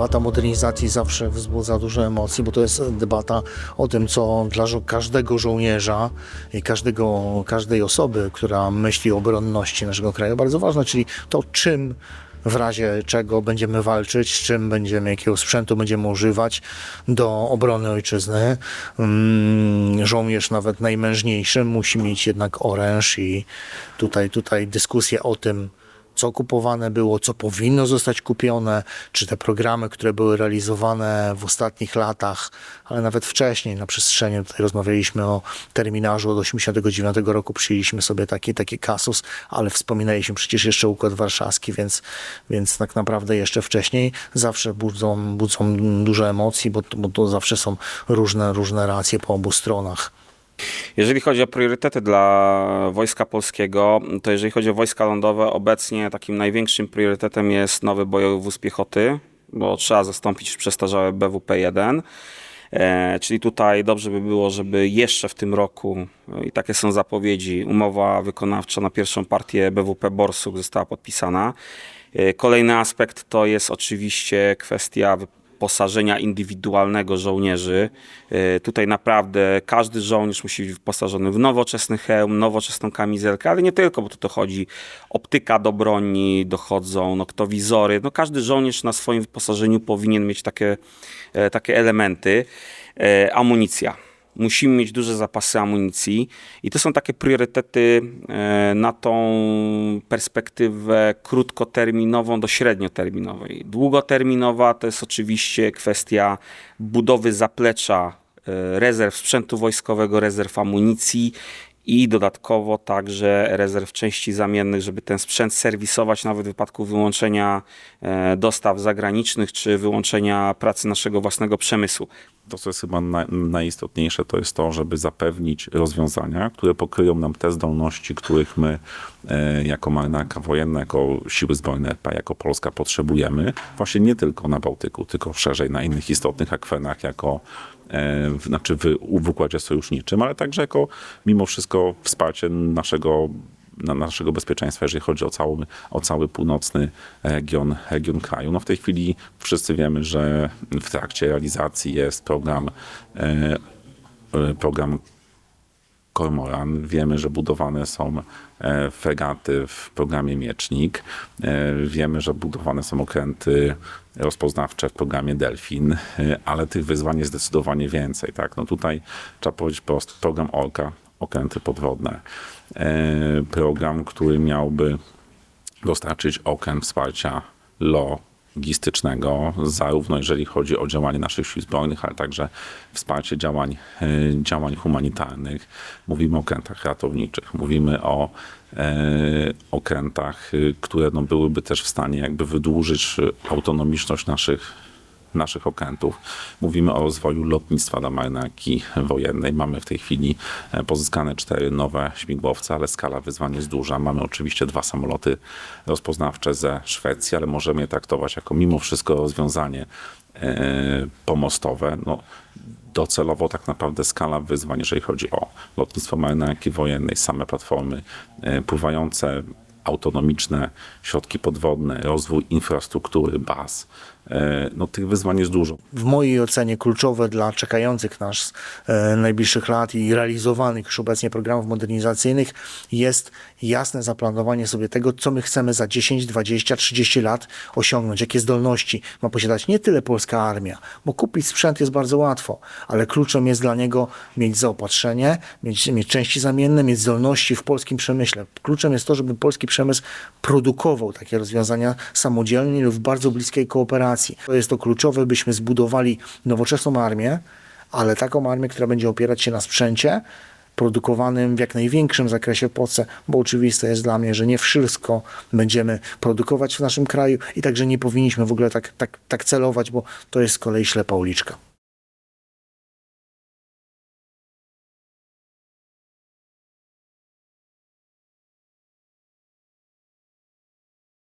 debata modernizacji zawsze wzbudza dużo emocji, bo to jest debata o tym, co dla każdego żołnierza i każdego, każdej osoby, która myśli o obronności naszego kraju, bardzo ważne, czyli to czym w razie czego będziemy walczyć, z czym będziemy, jakiego sprzętu będziemy używać do obrony ojczyzny. Mm, Żołnierz nawet najmężniejszy musi mieć jednak oręż i tutaj, tutaj dyskusje o tym, co kupowane było, co powinno zostać kupione, czy te programy, które były realizowane w ostatnich latach, ale nawet wcześniej na przestrzeni, tutaj rozmawialiśmy o terminarzu od 89 roku, przyjęliśmy sobie taki, taki kasus, ale wspominaliśmy przecież jeszcze Układ Warszawski, więc, więc tak naprawdę jeszcze wcześniej zawsze budzą, budzą dużo emocji, bo, bo to zawsze są różne, różne racje po obu stronach. Jeżeli chodzi o priorytety dla Wojska Polskiego, to jeżeli chodzi o wojska lądowe, obecnie takim największym priorytetem jest nowy bojowy wóz piechoty, bo trzeba zastąpić przestarzałe BWP-1. E, czyli tutaj dobrze by było, żeby jeszcze w tym roku, e, i takie są zapowiedzi, umowa wykonawcza na pierwszą partię BWP Borsuk została podpisana. E, kolejny aspekt to jest oczywiście kwestia wyposażenia indywidualnego żołnierzy. E, Tutaj naprawdę każdy żołnierz musi być wyposażony w nowoczesny hełm, nowoczesną kamizelkę, ale nie tylko, bo tu dochodzi optyka do broni, dochodzą noktowizory. No każdy żołnierz na swoim wyposażeniu powinien mieć takie, e, takie elementy. E, Amunicja. Musimy mieć duże zapasy amunicji i to są takie priorytety e, na tą perspektywę krótkoterminową do średnioterminowej. Długoterminowa to jest oczywiście kwestia budowy zaplecza e, rezerw sprzętu wojskowego, rezerw amunicji i dodatkowo także rezerw części zamiennych, żeby ten sprzęt serwisować nawet w wypadku wyłączenia e, dostaw zagranicznych czy wyłączenia pracy naszego własnego przemysłu. To, co jest chyba na, najistotniejsze, to jest to, żeby zapewnić rozwiązania, które pokryją nam te zdolności, których my e, jako marynarka wojenna, jako siły zbrojne RP, jako Polska potrzebujemy. Właśnie nie tylko na Bałtyku, tylko szerzej na innych istotnych akwenach, jako e, w, znaczy w, w układzie sojuszniczym, ale także jako mimo wszystko wsparcie naszego na naszego bezpieczeństwa, jeżeli chodzi o cały, o cały północny region, region kraju. No w tej chwili wszyscy wiemy, że w trakcie realizacji jest program, e, program Kormoran. Wiemy, że budowane są e, fregaty w programie Miecznik. E, Wiemy, że budowane są okręty rozpoznawcze w programie Delfin, ale tych wyzwań jest zdecydowanie więcej. Tak? No tutaj trzeba powiedzieć prosto, program Orka, okręty podwodne. E, Program, który miałby dostarczyć okręt wsparcia logistycznego, zarówno jeżeli chodzi o działanie naszych sił zbrojnych, ale także wsparcie działań, e, działań humanitarnych. Mówimy o okrętach ratowniczych, mówimy o e, okrętach, y, które no, byłyby też w stanie jakby wydłużyć autonomiczność naszych naszych okrętów. Mówimy o rozwoju lotnictwa dla marynarki wojennej. Mamy w tej chwili e, pozyskane cztery nowe śmigłowce, ale skala wyzwań jest duża. Mamy oczywiście dwa samoloty rozpoznawcze ze Szwecji, ale możemy je traktować jako mimo wszystko rozwiązanie e, pomostowe. No, docelowo tak naprawdę skala wyzwań, jeżeli chodzi o lotnictwo marynarki wojennej, same platformy e, pływające, autonomiczne środki podwodne, rozwój infrastruktury, baz. E, No, tych wyzwań jest dużo. w mojej ocenie kluczowe dla czekających nas e, najbliższych lat i realizowanych już obecnie programów modernizacyjnych jest jasne zaplanowanie sobie tego, co my chcemy za 10, 20, 30 lat osiągnąć, jakie zdolności ma posiadać nie tyle polska armia, bo kupić sprzęt jest bardzo łatwo, ale kluczem jest dla niego mieć zaopatrzenie, mieć, mieć części zamienne, mieć zdolności w polskim przemyśle. Kluczem jest to, żeby polski przemysł produkował takie rozwiązania samodzielnie lub w bardzo bliskiej kooperacji. To jest to kluczowe, byśmy zbudowali nowoczesną armię, ale taką armię, która będzie opierać się na sprzęcie produkowanym w jak największym zakresie w Polsce, bo oczywiste jest dla mnie, że nie wszystko będziemy produkować w naszym kraju i także nie powinniśmy w ogóle tak, tak, tak celować, bo to jest z kolei ślepa uliczka.